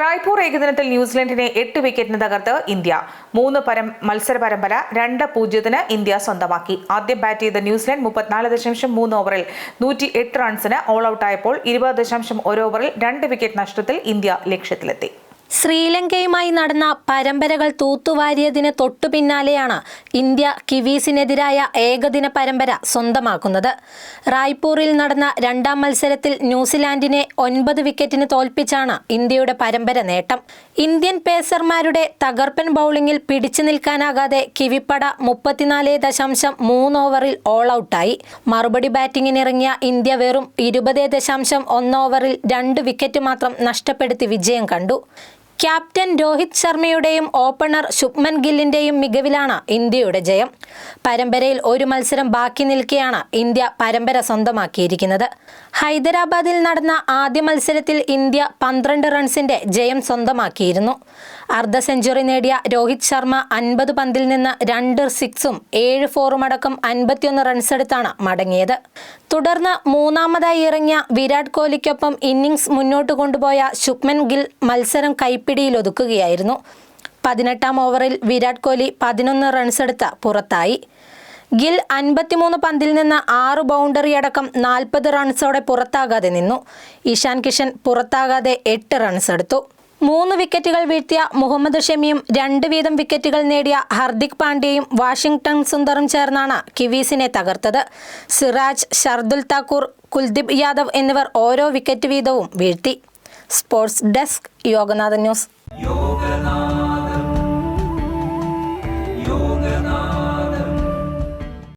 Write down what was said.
റായ്പൂർ ഏകദിനത്തിൽ ന്യൂസിലൻഡിനെ എട്ട് വിക്കറ്റിന് തകർത്ത് ഇന്ത്യ. മൂന്ന് പരം മത്സര പരമ്പര രണ്ട് പൂജ്യത്തിന് ഇന്ത്യ സ്വന്തമാക്കി. ആദ്യം ബാറ്റ് ചെയ്ത ന്യൂസിലൻഡ് മുപ്പത്തിനാല് ദശാംശം മൂന്ന് ഓവറിൽ നൂറ്റി എട്ട് റൺസിന് ഓൾ ഔട്ടായപ്പോൾ ഇരുപത് ദശാംശം ഒരു ഓവറിൽ രണ്ട് വിക്കറ്റ് നഷ്ടത്തിൽ ഇന്ത്യ ലക്ഷ്യത്തിലെത്തി. ശ്രീലങ്കയുമായി നടന്ന പരമ്പരകൾ തൂത്തുവാരിയതിന് തൊട്ടു പിന്നാലെയാണ് ഇന്ത്യ കിവീസിനെതിരായ ഏകദിന പരമ്പര സ്വന്തമാക്കുന്നത്. റായ്പൂരിൽ നടന്ന രണ്ടാം മത്സരത്തിൽ ന്യൂസിലാൻഡിനെ ഒൻപത് വിക്കറ്റിന് തോൽപ്പിച്ചാണ് ഇന്ത്യയുടെ പരമ്പര നേട്ടം. ഇന്ത്യൻ പേസർമാരുടെ തകർപ്പൻ ബൗളിംഗിൽ പിടിച്ചു നിൽക്കാനാകാതെ കിവിപ്പട മുപ്പത്തിനാല് ദശാംശം മൂന്ന് ഓവറിൽ ഓൾ ഔട്ടായി മറുപടി ബാറ്റിംഗിനിറങ്ങിയ ഇന്ത്യ വെറും ഇരുപത് ദശാംശം ഒന്ന് ഓവറിൽ രണ്ട് വിക്കറ്റ് മാത്രം നഷ്ടപ്പെടുത്തി വിജയം കണ്ടു. ക്യാപ്റ്റൻ രോഹിത് ശർമ്മയുടെയും ഓപ്പണർ ശുഭ്മൻ ഗില്ലിന്റെയും മികവിലാണ് ഇന്ത്യയുടെ ജയം. പരമ്പരയിൽ ഒരു മത്സരം ബാക്കി നിൽക്കെയാണ് ഇന്ത്യ പരമ്പര സ്വന്തമാക്കിയിരിക്കുന്നത്. ഹൈദരാബാദിൽ നടന്ന ആദ്യ മത്സരത്തിൽ ഇന്ത്യ പന്ത്രണ്ട് റൺസിന്റെ ജയം സ്വന്തമാക്കിയിരുന്നു. അർദ്ധ സെഞ്ചുറി നേടിയ രോഹിത് ശർമ്മ അൻപത് പന്തിൽ നിന്ന് രണ്ട് സിക്സും ഏഴ് ഫോറും അടക്കം അൻപത്തിയൊന്ന് റൺസ് എടുത്താണ് മടങ്ങിയത്. തുടർന്ന് മൂന്നാമതായി ഇറങ്ങിയ വിരാട് കോഹ്ലിക്കൊപ്പം ഇന്നിംഗ്സ് മുന്നോട്ട് കൊണ്ടുപോയ ശുഭ്മൻ ഗിൽ മത്സരം കൈപ്പിടിയിൽ ഒതുക്കുകയായിരുന്നു. പതിനെട്ടാം ഓവറിൽ വിരാട് കോഹ്ലി പതിനൊന്ന് റൺസെടുത്ത് പുറത്തായി. ഗിൽ അൻപത്തിമൂന്ന് പന്തിൽ നിന്ന് ആറ് ബൗണ്ടറി അടക്കം നാൽപ്പത് റൺസോടെ പുറത്താകാതെ നിന്നു. ഇഷാൻ കിഷൻ പുറത്താകാതെ എട്ട് റൺസ് എടുത്തു. മൂന്ന് വിക്കറ്റുകൾ വീഴ്ത്തിയ മുഹമ്മദ് ഷമിയും രണ്ട് വീതം വിക്കറ്റുകൾ നേടിയ ഹർദിക് പാണ്ഡ്യയും വാഷിംഗ്ടൺ സുന്ദറും ചേർന്നാണ് കിവീസിനെ തകർത്തത്. സിറാജ് ഷർദുൽ താക്കൂർ കുൽദീപ് യാദവ് എന്നിവർ ഓരോ വിക്കറ്റ് വീതവും വീഴ്ത്തി. Sports desk Yoganathan news.